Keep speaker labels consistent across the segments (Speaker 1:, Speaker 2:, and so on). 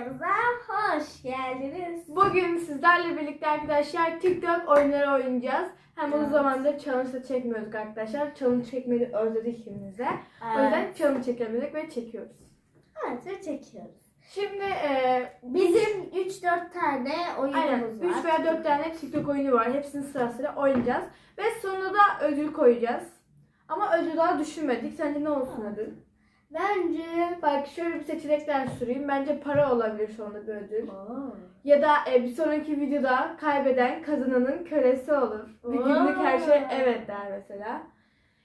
Speaker 1: videomuza hoş geldiniz.
Speaker 2: Bugün sizlerle birlikte arkadaşlar TikTok oyunları oynayacağız. Hem
Speaker 1: Evet.
Speaker 2: zamandır challenge da çekmiyorduk arkadaşlar. Challenge çekmeyi özledik ikimiz de. O yüzden challenge çekemedik ve çekiyoruz.
Speaker 1: Evet ve çekiyoruz.
Speaker 2: Şimdi e,
Speaker 1: Bizim 3-4 tane
Speaker 2: aynen
Speaker 1: oyunumuz
Speaker 2: 3
Speaker 1: var.
Speaker 2: veya 4 tane TikTok oyunu var. Hepsini sırasıyla oynayacağız. Ve sonunda da ödül koyacağız. Ama ödül daha düşünmedik. Sence ne olsun ödül?
Speaker 1: Bence...
Speaker 2: Bak şöyle bir seçenekler süreyim. Bence para olabilir sonunda bir ödül.
Speaker 1: Oo.
Speaker 2: Ya da e, bir sonraki videoda kaybeden kazananın kölesi olur. Bir günlük her şey evet der mesela.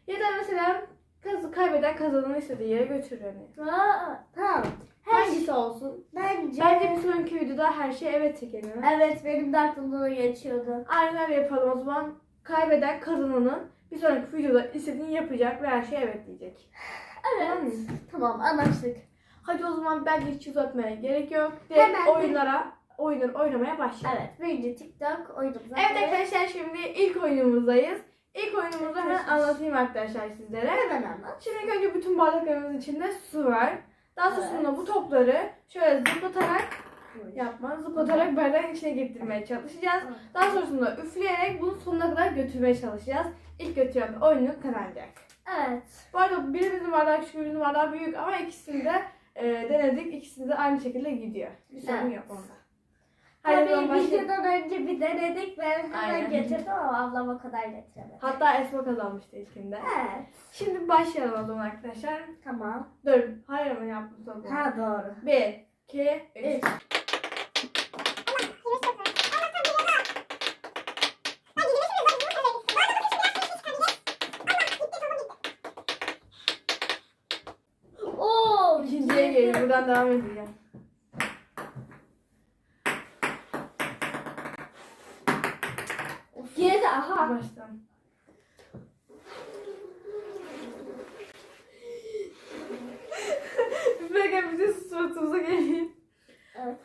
Speaker 2: Ya da mesela kaz kaybeden kazananı istediği yere götürür hani.
Speaker 1: Aa, tamam. Her şey,
Speaker 2: Hangisi olsun?
Speaker 1: bence...
Speaker 2: Bence bir sonraki videoda her şey evet çekelim.
Speaker 1: Evet benim de aklımdan geçiyordu.
Speaker 2: Aynen öyle yapalım o zaman. Kaybeden kazananın bir sonraki videoda istediğini yapacak ve her şey evet diyecek.
Speaker 1: Evet. Tamam anlaştık.
Speaker 2: Hadi o zaman bence hiç uzatmaya gerek yok. Direkt
Speaker 1: Hemen
Speaker 2: oyunlara, oyunları oynamaya başlayalım.
Speaker 1: Evet. Birinci TikTok oyunumuza.
Speaker 2: Evet arkadaşlar şimdi ilk oyunumuzdayız. İlk oyunumuzu hemen anlatayım arkadaşlar sizlere.
Speaker 1: Hemen anlat.
Speaker 2: Şimdi önce bütün bardaklarımızın içinde su var. Daha sonrasında bu topları şöyle zıplatarak yapma, zıplatarak bardağın içine getirmeye çalışacağız. Daha sonrasında üfleyerek bunu sonuna kadar götürmeye çalışacağız. İlk götüren oyunu kazanacak.
Speaker 1: Evet.
Speaker 2: Bu arada birimizin bardağı küçük, birimizin bardağı büyük ama ikisini de e, denedik. İkisini de aynı şekilde gidiyor. Bir sorun
Speaker 1: Evet.
Speaker 2: yok onda. Hadi
Speaker 1: Tabii
Speaker 2: başlayalım.
Speaker 1: videodan önce bir denedik ben
Speaker 2: Aynen.
Speaker 1: getirdim ama ablam o kadar getiremedi.
Speaker 2: Hatta Esma kazanmıştı ilkinde.
Speaker 1: Evet.
Speaker 2: Şimdi başlayalım o zaman arkadaşlar.
Speaker 1: Tamam.
Speaker 2: Dur. Hayır ama yaptım sonra.
Speaker 1: Ha doğru.
Speaker 2: Bir, iki, üç.
Speaker 1: Üç. Oo,
Speaker 2: Buradan devam edeceğim.
Speaker 1: Yedi aha.
Speaker 2: Baştan. Üflerken bütün suratımıza geliyor.
Speaker 1: Evet.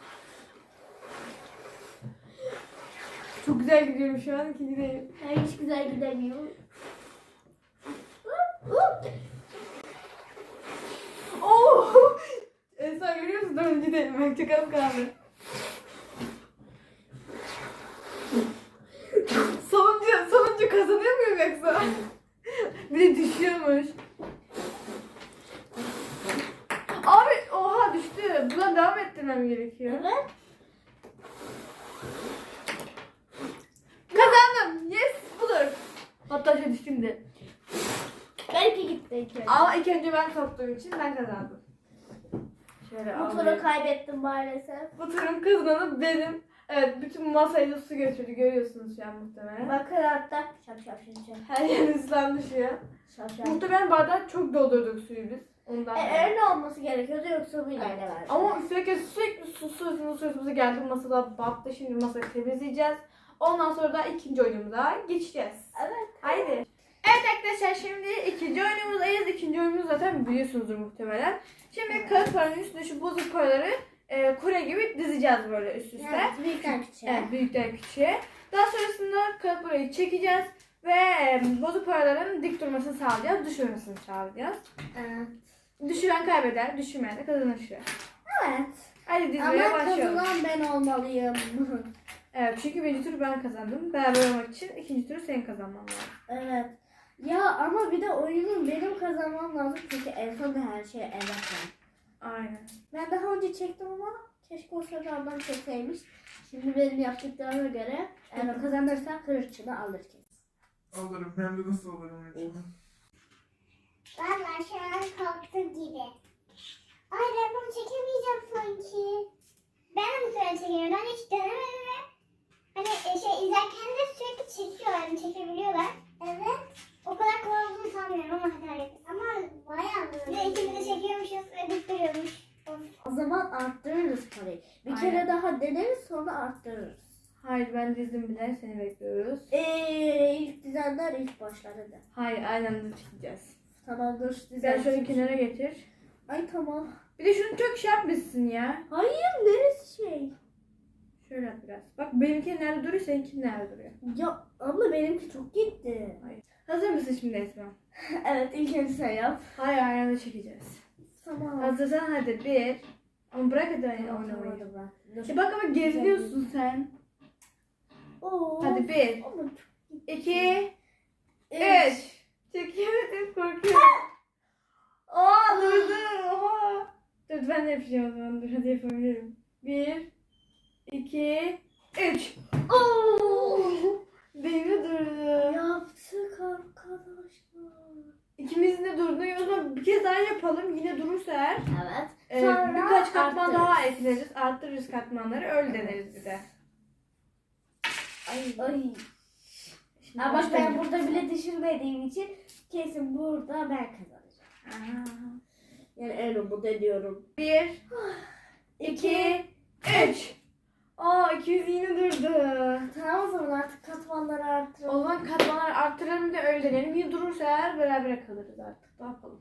Speaker 2: Çok güzel gidiyorum şu an. İkincideyim.
Speaker 1: Ben hiç güzel gidemiyorum.
Speaker 2: Oo! Esra görüyor musun? Dördüncüdeyim. Ben çok az kaldı. sonuncu, sonuncu kazanıyor muyum yoksa? bir de düşüyormuş. Abi oha düştü. Buna devam ettirmem gerekiyor.
Speaker 1: Evet.
Speaker 2: Kazandım. Yes budur. Hatta şey düştüm de.
Speaker 1: Belki gitti ilk önce.
Speaker 2: Ama ilk önce ben soktuğum için ben kazandım. Şöyle
Speaker 1: Bu
Speaker 2: alayım.
Speaker 1: turu kaybettim maalesef.
Speaker 2: Bu turun kazananı benim. Evet bütün masayı da su götürdü görüyorsunuz şu an muhtemelen.
Speaker 1: Bakın hatta şap şap şap şap.
Speaker 2: Her yer ıslandı şu an.
Speaker 1: Şap şap.
Speaker 2: Muhtemelen bardağı çok doldurduk suyu biz. Ondan.
Speaker 1: E, öyle olması gerekiyordu yoksa bu ileride verdi.
Speaker 2: Ama üflerken sürekli su sırtımıza sırtımıza geldi. Masada battı. Şimdi masayı temizleyeceğiz. Ondan sonra da ikinci oyunumuza geçeceğiz.
Speaker 1: Evet.
Speaker 2: Haydi. Evet arkadaşlar şimdi ikinci oyunumuzdayız. İkinci oyunumuzu zaten biliyorsunuzdur muhtemelen. Şimdi kağıt paranın üstüne şu bozuk paraları e, kure gibi dizeceğiz böyle üst üste.
Speaker 1: Evet, büyükten küçüğe.
Speaker 2: Evet, büyükten küçüğe. Daha sonrasında kağıt parayı çekeceğiz ve e, bozuk paraların dik durmasını sağlayacağız, düşürmesini sağlayacağız.
Speaker 1: Evet.
Speaker 2: Düşüren kaybeder, düşürmeyen de kazanır şu.
Speaker 1: Evet.
Speaker 2: Hadi dizmeye
Speaker 1: Ama
Speaker 2: başlayalım.
Speaker 1: kazanan ben olmalıyım.
Speaker 2: Evet, çünkü birinci turu ben kazandım. Beraber olmak için ikinci turu senin kazanman lazım.
Speaker 1: evet. Ya ama bir de oyunun benim kazanmam lazım çünkü en sonunda her şey evet var.
Speaker 2: Aynen.
Speaker 1: Ben daha önce çektim ama keşke o sırada ablam çekseymiş. Şimdi benim yaptıklarıma göre eğer kazanırsa hırçını alır kesin.
Speaker 3: Alırım. Hem de nasıl alırım hepsini?
Speaker 4: Valla şu an kalktı gibi. Ay ben bunu çekemeyeceğim sanki. Ben de bu sefer çekemiyorum. Ben hiç denemedim ve hani şey izlerken de sürekli çekiyorlar. Çekebiliyorlar. Evet. O kadar kolay olduğunu sanmıyorum ama hadi hallettim. Ama bayağı zor. Bir de ikimiz de çekiyormuşuz ve dik duruyormuş. Of.
Speaker 1: O zaman arttırırız parayı. Bir
Speaker 2: Aynen.
Speaker 1: kere daha deneriz sonra arttırırız.
Speaker 2: Hayır ben dizdim bile seni bekliyoruz.
Speaker 1: Eee ilk dizenler ilk başlar hadi.
Speaker 2: Hayır aynı anda çekeceğiz.
Speaker 1: Tamamdır
Speaker 2: Sen
Speaker 1: dizen.
Speaker 2: şöyle kenara getir.
Speaker 1: Ay tamam.
Speaker 2: Bir de şunu çok şey yapmışsın ya.
Speaker 1: Hayır neresi şey?
Speaker 2: Şöyle biraz. Bak benimki nerede duruyor seninki nerede duruyor.
Speaker 1: Ya abla benimki çok gitti.
Speaker 2: Hazır mısın şimdi Esma?
Speaker 1: evet ilk önce sen yap.
Speaker 2: Hayır aynı anda çekeceğiz.
Speaker 1: Tamam.
Speaker 2: Hazırsan hadi bir, Ama bırak hadi oynamayı. Ya bak ama geriliyorsun sen.
Speaker 1: Oo.
Speaker 2: Hadi bir, iki, üç. Çekemedim korkuyorum. Aa durdu. Oha. Dur ben de yapacağım o zaman. Dur hadi yapabilirim. Bir, iki, üç.
Speaker 1: Oo.
Speaker 2: Devre durdu.
Speaker 1: Yaptık arkadaşlar.
Speaker 2: İkimizin de durdu. O zaman bir kez daha yapalım. Yine durursa eğer
Speaker 1: Evet.
Speaker 2: e,
Speaker 1: Sonra
Speaker 2: birkaç katman
Speaker 1: arttırırız.
Speaker 2: daha ekleriz. Arttırırız katmanları. Öyle deneriz bir de.
Speaker 1: Ay. Ay.
Speaker 2: Şimdi
Speaker 1: Ama bak ben
Speaker 2: başlayalım.
Speaker 1: burada bile düşürmediğim için kesin burada ben kazanacağım.
Speaker 2: Aha.
Speaker 1: Yani en umut ediyorum.
Speaker 2: Bir, iki, üç. Aa 200 yine durdu.
Speaker 1: Tamam o zaman artık katmanları
Speaker 2: O
Speaker 1: artıralım.
Speaker 2: zaman katmanlar arttıralım da öyle denelim. Yine durursa eğer beraber kalırız artık. Ne yapalım?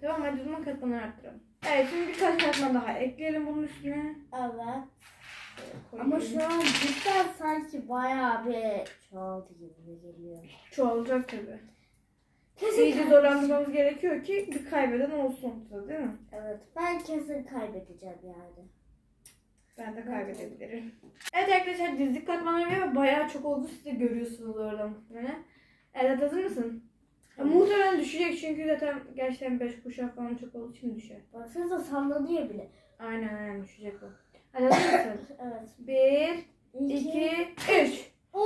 Speaker 2: Tamam hadi o zaman katmanları arttıralım. Evet şimdi birkaç katman daha ekleyelim bunun üstüne.
Speaker 1: Evet. Ama şu an cidden sanki bayağı bir çoğaldı gibi geliyor.
Speaker 2: çoğalacak tabii.
Speaker 1: Kesin
Speaker 2: İyice
Speaker 1: kaybedeceğim.
Speaker 2: zorlandırmamız gerekiyor ki bir kaybeden olsun ortada değil mi?
Speaker 1: Evet. Ben kesin kaybedeceğim yani.
Speaker 2: Ben de kaybedebilirim. Evet arkadaşlar dizlik katmanları ve bayağı çok oldu. Siz de görüyorsunuz orada muhtemelen. Evet hazır mısın? Ya, muhtemelen düşecek çünkü zaten gerçekten 5 kuşak falan çok olduğu için düşer.
Speaker 1: Baksanıza sallanıyor bile.
Speaker 2: Aynen aynen düşecek o. Hadi hazır mısın?
Speaker 1: Evet.
Speaker 2: 1,
Speaker 1: İki.
Speaker 2: 2, 3.
Speaker 1: Oo!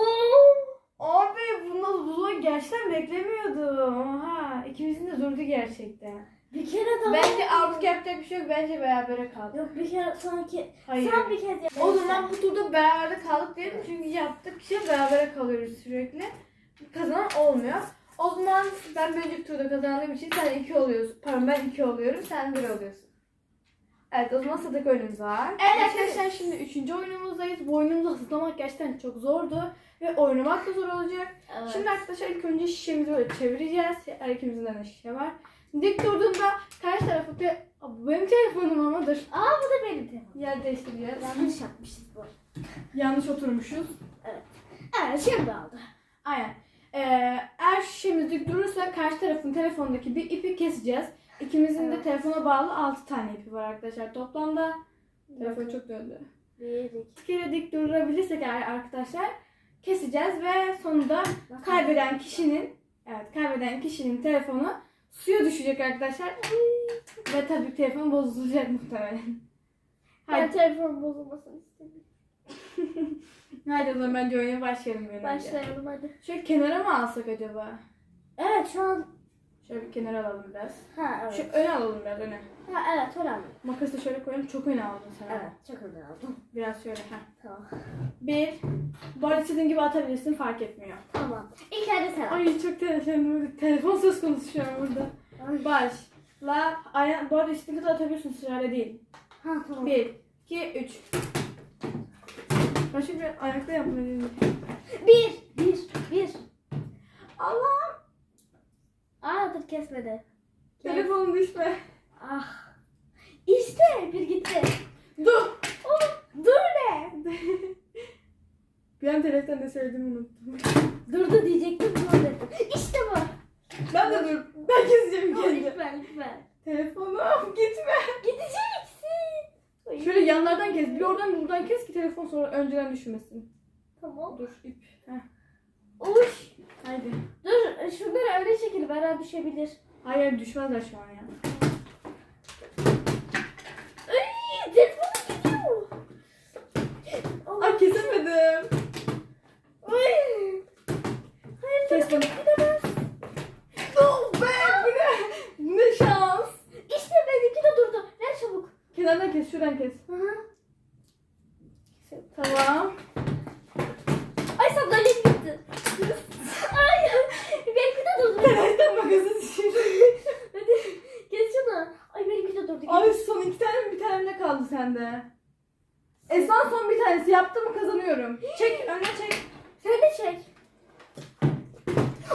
Speaker 2: Abi bunu, bunu gerçekten beklemiyordum. Oha. İkimizin de durdu gerçekten.
Speaker 1: Bir kere daha.
Speaker 2: Bence artık yapacak bir şey yok. Bence berabere kaldık.
Speaker 1: Yok bir kere sanki.
Speaker 2: Hayır.
Speaker 1: Sen bir kez yap.
Speaker 2: O zaman bu turda beraber kaldık diyelim çünkü yaptık şey berabere kalıyoruz sürekli. Kazanan olmuyor. O zaman ben bir önceki turda kazandığım için sen iki oluyorsun. Pardon ben iki oluyorum sen bir oluyorsun. Evet o zaman sıradaki oyunumuz var.
Speaker 1: Evet.
Speaker 2: Arkadaşlar şimdi üçüncü oyunumuzdayız. Bu oyunumuzu hazırlamak gerçekten çok zordu. Ve oynamak da zor olacak.
Speaker 1: Evet.
Speaker 2: Şimdi arkadaşlar ilk önce şişemizi böyle çevireceğiz. Her ikimizin de şişe var. Dik durduğunda karşı tarafı te... Benim telefonum ama dur.
Speaker 1: Aa bu da benim telefonum.
Speaker 2: Yer değiştireceğiz.
Speaker 1: Yanlış yapmışız bu.
Speaker 2: Yanlış oturmuşuz.
Speaker 1: Evet şimdi aldı.
Speaker 2: Aynen. Ee, eğer şişemiz dik durursa karşı tarafın telefondaki bir ipi keseceğiz. İkimizin de
Speaker 1: Evet.
Speaker 2: telefona bağlı 6 tane ipi var arkadaşlar toplamda. Telefon çok döndü.
Speaker 1: Bir, iki.
Speaker 2: Bir kere dik durabilirsek eğer arkadaşlar keseceğiz ve sonunda kaybeden kişinin evet kaybeden kişinin telefonu suya düşecek arkadaşlar. ve tabii telefon bozulacak muhtemelen.
Speaker 1: Ben
Speaker 2: Hadi,
Speaker 1: telefon bozulmasını istemiyorum.
Speaker 2: hadi o zaman bence oyuna başlayalım. bir an önce.
Speaker 1: Başlayalım hadi.
Speaker 2: Şöyle kenara mı alsak acaba?
Speaker 1: Evet şu an.
Speaker 2: Şöyle bir kenara alalım biraz.
Speaker 1: Ha evet.
Speaker 2: Şu öne alalım biraz öne.
Speaker 1: Ha evet önemli.
Speaker 2: Makası da şöyle koyalım. Çok öne aldın sen.
Speaker 1: Evet çok önemli aldım.
Speaker 2: Biraz şöyle. Heh.
Speaker 1: Tamam.
Speaker 2: Bir. Bu arada istediğin gibi atabilirsin fark etmiyor.
Speaker 1: Tamam. İlk önce sen.
Speaker 2: Ay çok telefon, telefon söz konusu şu an burada.
Speaker 1: Ay.
Speaker 2: Başla. Aya, bu arada istediğin kadar atabiliyorsun sırayla değil.
Speaker 1: Ha tamam.
Speaker 2: Bir, iki, üç. Ben şimdi ayakta yapmayı
Speaker 1: Bir. Bir. Bir.
Speaker 2: Allah!
Speaker 1: Aa dur kesmedi.
Speaker 2: Telefonum düşme.
Speaker 1: Ah. İşte bir gitti.
Speaker 2: Dur!
Speaker 1: Oh, dur ne?
Speaker 2: Bir an telefonda ne söylediğimi unuttum.
Speaker 1: Durdu diyecektim dur dedim. İşte bu.
Speaker 2: Ben de dur. Ben keseceğim
Speaker 1: Dur,
Speaker 2: kendi.
Speaker 1: Lütfen lütfen.
Speaker 2: Telefonum gitme.
Speaker 1: Gideceksin.
Speaker 2: Şöyle yanlardan kes. Bir oradan bir buradan kes ki telefon sonra önceden düşmesin.
Speaker 1: Tamam.
Speaker 2: Dur ip. Heh.
Speaker 1: Uş.
Speaker 2: Haydi.
Speaker 1: Dur şunları öyle çekil bana düşebilir.
Speaker 2: Hayır düşmezler şu an ya.
Speaker 1: Ay telefonum gidiyor. Allah.
Speaker 2: Kesemedim.
Speaker 1: Ay. Hayır
Speaker 2: Kes
Speaker 1: telefon
Speaker 2: bana.
Speaker 1: gidemez.
Speaker 2: Oh be bu ne? Ne şans.
Speaker 1: İşte benimki de durdu. Ver çabuk.
Speaker 2: Kenardan kes şuradan kes.
Speaker 1: Hı hı.
Speaker 2: Tamam.
Speaker 1: Ay sandalyem gitti. Ay benimki de durdu.
Speaker 2: Nereden makası düşürdü?
Speaker 1: Hadi geç şunu. Ay benimki de durdu.
Speaker 2: Ay son iki tane mi bir tane ne kaldı sende? Esman son bir tanesi yaptı mı kazanıyorum. Çek önüne çek.
Speaker 1: Sen de çek.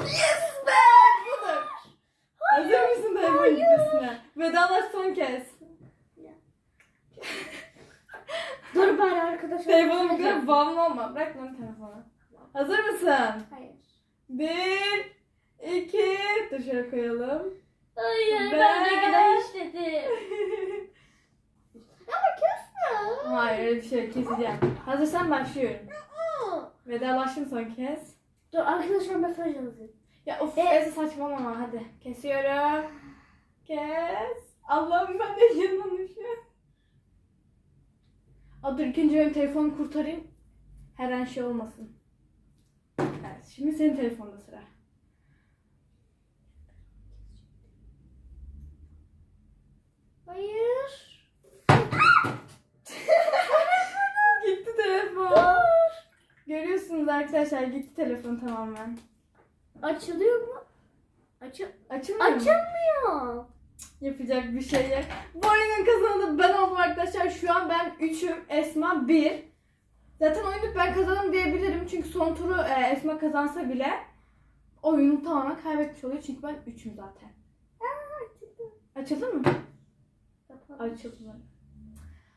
Speaker 2: Yes be! Budur. Hazır mısın telefon
Speaker 1: Hayır.
Speaker 2: gitmesine? Vedalaş son kez.
Speaker 1: Dur bari arkadaşlar.
Speaker 2: Telefona bu kadar bağımlı olma. Bırak lan telefonu. Hazır mısın?
Speaker 1: Hayır.
Speaker 2: Bir, iki, şöyle koyalım.
Speaker 1: Hayır
Speaker 2: Ben-
Speaker 1: ben ne kadar işledim.
Speaker 2: Hayır öyle bir şey keseceğim. Hazırsan başlıyorum. Vedalaştım son kez.
Speaker 1: Dur arkadaşlar mesaj yazayım.
Speaker 2: Ya of
Speaker 1: E-
Speaker 2: Eze saçmalama hadi. Kesiyorum. Kes. Allah'ım ben de yanılmışım. Aa, dur ilk önce benim telefonu kurtarayım. Her an şey olmasın. Evet şimdi senin telefonda sıra.
Speaker 1: Hayır.
Speaker 2: gitti telefon. Görüyorsunuz arkadaşlar gitti telefon tamamen.
Speaker 1: Açılıyor mu? Açıl
Speaker 2: Açılmıyor mu?
Speaker 1: Açılmıyor.
Speaker 2: Yapacak bir şey yok. Bu oyunun kazananı ben oldum arkadaşlar. Şu an ben 3'üm. Esma 1. Zaten oyunu ben kazandım diyebilirim. Çünkü son turu e, Esma kazansa bile oyunu tamamen kaybetmiş oluyor. Çünkü ben 3'üm zaten. Açıldı mı? Açıldı.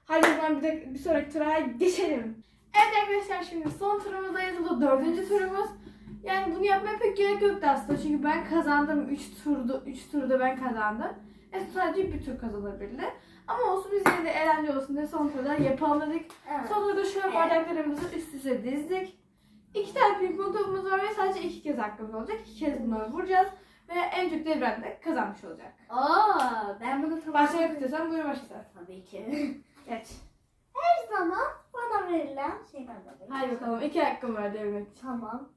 Speaker 2: Hadi o zaman bir, de, bir sonraki tura geçelim. Evet arkadaşlar şimdi son turumuzdayız. Bu da dördüncü turumuz. Yani bunu yapmaya pek gerek yoktu aslında. Çünkü ben kazandım. 3 turda 3 turda ben kazandım. E sadece bir tur kazanabildi. Ama olsun biz yine de eğlence olsun diye son turda yapalım dedik.
Speaker 1: Evet.
Speaker 2: Son turda şöyle bardaklarımızı üst üste dizdik. İki tane ping pong topumuz var ve sadece iki kez hakkımız olacak. İki kez bunları vuracağız. Ve en çok devren de kazanmış olacak.
Speaker 1: Aa, ben bunu tamam.
Speaker 2: Başlamak istiyorsan buyur başla.
Speaker 1: Tabii ki.
Speaker 2: Geç.
Speaker 1: Her zaman bana verilen şeyden dolayı.
Speaker 2: Hadi bakalım iki hakkım var devirmek için.
Speaker 1: Tamam.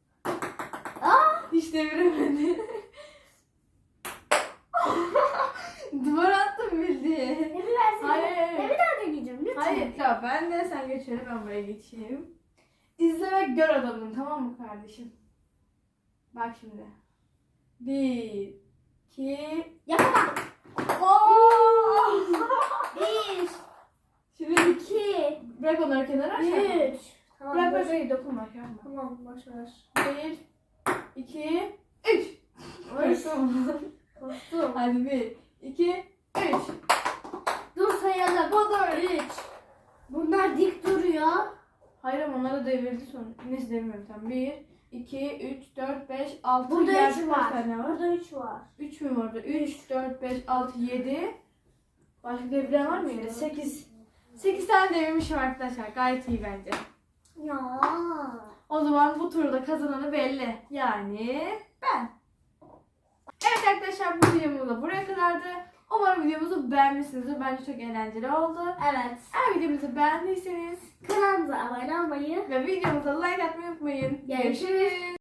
Speaker 2: Hiç deviremedi. Duvar attım bildiğin.
Speaker 1: Ne bir versin?
Speaker 2: Hayır.
Speaker 1: Ne bir daha deneyeceğim lütfen.
Speaker 2: Hayır ya ben de sen geç şöyle ben buraya geçeyim. İzle ve gör adamını tamam mı kardeşim? Bak şimdi. Bir, iki,
Speaker 1: Yapamadım.
Speaker 2: Oo!
Speaker 1: Bir,
Speaker 2: Şimdi
Speaker 1: iki,
Speaker 2: bırak onları kenara
Speaker 1: üç. Tamam,
Speaker 2: Bırak
Speaker 1: boş-
Speaker 2: bırak hayır dokunma yapma.
Speaker 1: Tamam boş ver.
Speaker 2: Bir, iki, üç.
Speaker 1: Oy.
Speaker 2: Korktum. Hadi bir, iki, üç.
Speaker 1: Dur sayalım.
Speaker 2: Budur.
Speaker 1: Üç. Bunlar dik duruyor.
Speaker 2: Hayır ama onları devirdi sonra. Neyse devirmiyorum tamam. Bir, iki, üç, dört, beş, altı.
Speaker 1: Burada üç var.
Speaker 2: tane var?
Speaker 1: Burada üç var.
Speaker 2: 3 mü vardı? 3, 4, 5, 6, 7. Başka deviren var mı yine? 8. 8 tane devirmişim arkadaşlar. Gayet iyi bence.
Speaker 1: Ya.
Speaker 2: O zaman bu turda kazananı belli. Yani ben. Evet arkadaşlar bu videomuz da buraya kadardı. Umarım videomuzu beğenmişsinizdir. Bence çok eğlenceli oldu.
Speaker 1: Evet.
Speaker 2: Eğer videomuzu beğendiyseniz
Speaker 1: Kanalımıza abone olmayı
Speaker 2: ve videomuza like atmayı unutmayın.
Speaker 1: Görüşürüz.